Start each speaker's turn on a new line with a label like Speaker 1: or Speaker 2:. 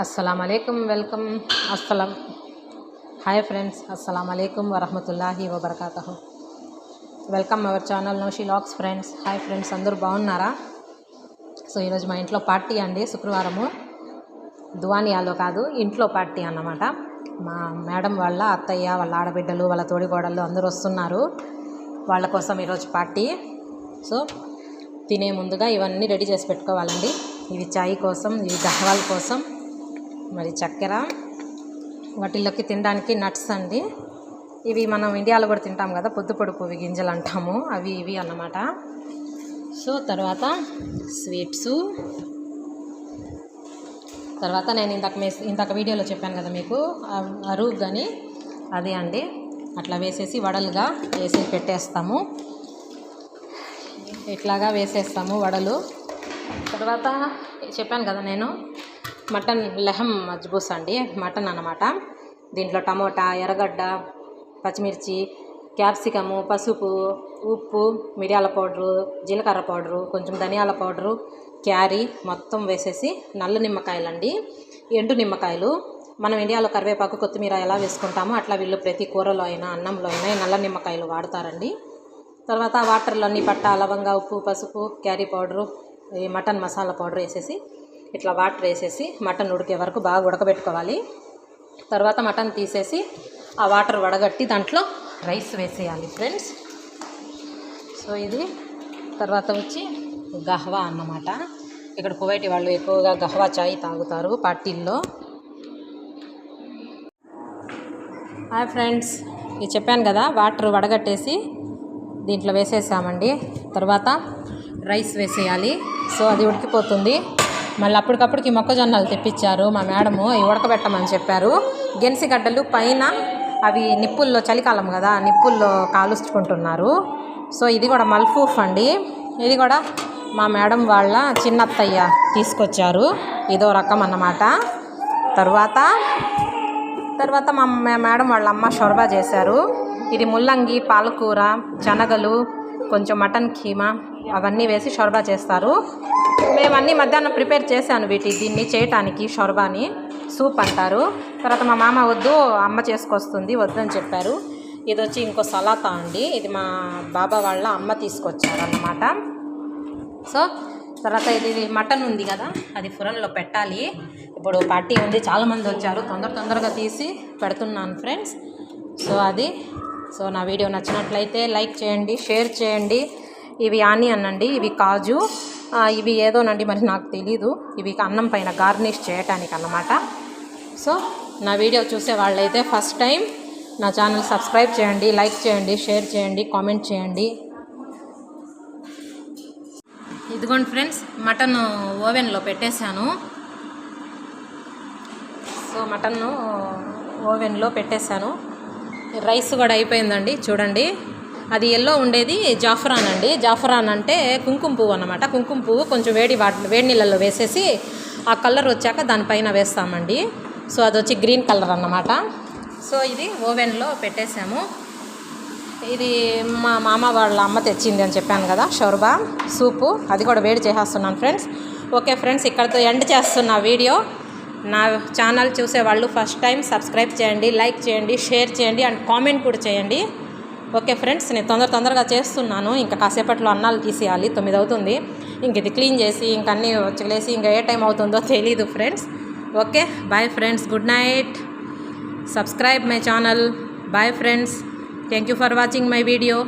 Speaker 1: అస్సలం అలైకుం వెల్కమ్ అస్సలం హాయ్ ఫ్రెండ్స్ అస్సలం అలైకుం వరహమతుల్లాహి వబర్కాతహు వెల్కమ్ అవర్ ఛానల్ నోషి లాక్స్ ఫ్రెండ్స్ హాయ్ ఫ్రెండ్స్ అందరూ బాగున్నారా సో ఈరోజు మా ఇంట్లో పార్టీ అండి శుక్రవారము. దువానియాలో కాదు ఇంట్లో పార్టీ అన్నమాట. మా మేడం వాళ్ళ అత్తయ్య వాళ్ళ ఆడబిడ్డలు వాళ్ళ తోడికోడళ్ళు అందరూ వస్తున్నారు. వాళ్ళ కోసం ఈరోజు పార్టీ సో తినే ముందుగా ఇవన్నీ రెడీ చేసి పెట్టుకోవాలండి. ఇవి చాయ్ కోసం ఇవి గహ్వాల కోసం. మరి చక్కెర. వాటిల్లోకి తినడానికి నట్స్ అండి. ఇవి మనం ఇండియాలో కూడా తింటాం కదా పొద్దు పొడుపు గింజలు అంటాము. అవి ఇవి అన్నమాట. సో తర్వాత స్వీట్స్. తర్వాత నేను ఇంతకు మీ ఇంతక వీడియోలో చెప్పాను కదా మీకు అరుగు కానీ అదే అండి. అట్లా వేసేసి వడలుగా వేసి పెట్టేస్తాము. ఇట్లాగా వేసేస్తాము వడలు. తర్వాత చెప్పాను కదా నేను మటన్ లెహం మజ్బూస్ అండి మటన్ అన్నమాట. దీంట్లో టమోటా ఎర్రగడ్డ పచ్చిమిర్చి క్యాప్సికము పసుపు ఉప్పు మిరియాల పౌడరు జీలకర్ర పౌడరు కొంచెం ధనియాల పౌడరు క్యారీ మొత్తం వేసేసి నల్ల నిమ్మకాయలండి. ఎండు నిమ్మకాయలు. మనం ఇండియాలో కరివేపాకు కొత్తిమీర ఎలా వేసుకుంటామో అట్లా వీళ్ళు ప్రతి కూరలో అయినా అన్నంలో అయినా నల్ల నిమ్మకాయలు వాడతారండి. తర్వాత వాటర్లో అన్ని పట్ట లవంగా ఉప్పు పసుపు క్యారీ పౌడరు ఈ మటన్ మసాలా పౌడర్ వేసేసి ఇట్లా వాటర్ వేసేసి మటన్ ఉడికే వరకు బాగా ఉడకబెట్టుకోవాలి. తర్వాత మటన్ తీసేసి ఆ వాటర్ వడగట్టి దాంట్లో రైస్ వేసేయాలి ఫ్రెండ్స్. సో ఇది తర్వాత వచ్చి గహ్వా అన్నమాట. ఇక్కడ కువైటి వాళ్ళు ఎక్కువగా గహ్వా చాయ్ తాగుతారు పార్టీల్లో. హాయ్ ఫ్రెండ్స్ ఇది చెప్పాను కదా వాటర్ వడగట్టేసి దీంట్లో వేసేసామండి. తర్వాత రైస్ వేసేయాలి. సో అది ఉడికిపోతుంది. మళ్ళీ అప్పటికప్పటికి మొక్కజొన్నలు తెప్పించారు మా మేడము అవి ఉడకబెట్టమని చెప్పారు. గెనిసిగడ్డలు పైన అవి నిప్పుల్లో చలికాలం కదా నిప్పుల్లో కాలుచుకుంటున్నారు సో ఇది కూడా మల్ఫూఫ్ అండి. ఇది కూడా మా మేడం వాళ్ళ చిన్నత్తయ్య తీసుకొచ్చారు. ఇదో రకం అన్నమాట. తర్వాత తర్వాత మా మా మేడం వాళ్ళ అమ్మ షొర్బా చేశారు. ఇది ముల్లంగి పాలకూర శనగలు కొంచెం మటన్ కీమా అవన్నీ వేసి షొర్బా చేస్తారు. మేము అన్నీ మధ్యాహ్నం ప్రిపేర్ చేశాను వీటి దీన్ని చేయటానికి షొర్బాని. సూప్ అంటారు. తర్వాత మా మామ వద్దు అమ్మ చేసుకొస్తుంది వద్దని చెప్పారు. ఇది వచ్చి ఇంకో సలాతా అండి. ఇది మా బాబా వాళ్ళ అమ్మ తీసుకొచ్చారన్నమాట. సో తర్వాత ఇది ఇది మటన్ ఉంది కదా అది ఫురన్లో పెట్టాలి. ఇప్పుడు పార్టీ ఉంది చాలామంది వచ్చారు. తొందర తొందరగా తీసి పెడుతున్నాను ఫ్రెండ్స్. సో అది సో నా వీడియో నచ్చినట్లయితే లైక్ చేయండి షేర్ చేయండి. ఇవి ఆనియన్ అండి ఇవి కాజు. ఇవి ఏదోనండి మరి నాకు తెలీదు. ఇవి అన్నం పైన గార్నిష్ చేయటానికి అన్నమాట సో నా వీడియో చూసే వాళ్ళైతే ఫస్ట్ టైం నా ఛానల్ సబ్స్క్రైబ్ చేయండి లైక్ చేయండి షేర్ చేయండి కామెంట్ చేయండి. ఇదిగోండి ఫ్రెండ్స్ మటన్ ఓవెన్లో పెట్టేశాను. సో మటన్ ఓవెన్లో పెట్టేశాను. రైస్ కూడా అయిపోయిందండి చూడండి. అది ఎల్లో ఉండేది జాఫరాన్ అండి. జాఫరాన్ అంటే కుంకుమ పువ్వు అనమాట కుంకుమ పువ్వు కొంచెం వేడి వాటి వేడి నీళ్ళల్లో వేసేసి ఆ కలర్ వచ్చాక దానిపైన వేస్తామండి. సో అది వచ్చి గ్రీన్ కలర్ అన్నమాట. సో ఇది ఓవెన్లో పెట్టేసాము. ఇది మా మామ వాళ్ళ అమ్మ తెచ్చింది అని చెప్పాను కదా షోర్బా సూపు. అది కూడా వేడి చేసేస్తున్నాను ఫ్రెండ్స్. ఓకే ఫ్రెండ్స్ ఇక్కడితో ఎండ్ చేస్తున్న వీడియో. నా ఛానల్ చూసే వాళ్ళు ఫస్ట్ టైం సబ్స్క్రైబ్ చేయండి లైక్ చేయండి షేర్ చేయండి అండ్ కామెంట్ కూడా చేయండి. ఓకే ఫ్రెండ్స్ నేను తొందర తొందరగా చేస్తున్నాను. ఇంకా కాసేపట్లో అన్నాలు తీసేయాలి తొమ్మిది అవుతుంది. ఇంక ఇది క్లీన్ చేసి ఇంక అన్నీ వచ్చలేసి ఇంకా ఏ టైం అవుతుందో తెలీదు friends. Okay bye friends good night. Subscribe my channel. Bye friends. Thank you for watching my video.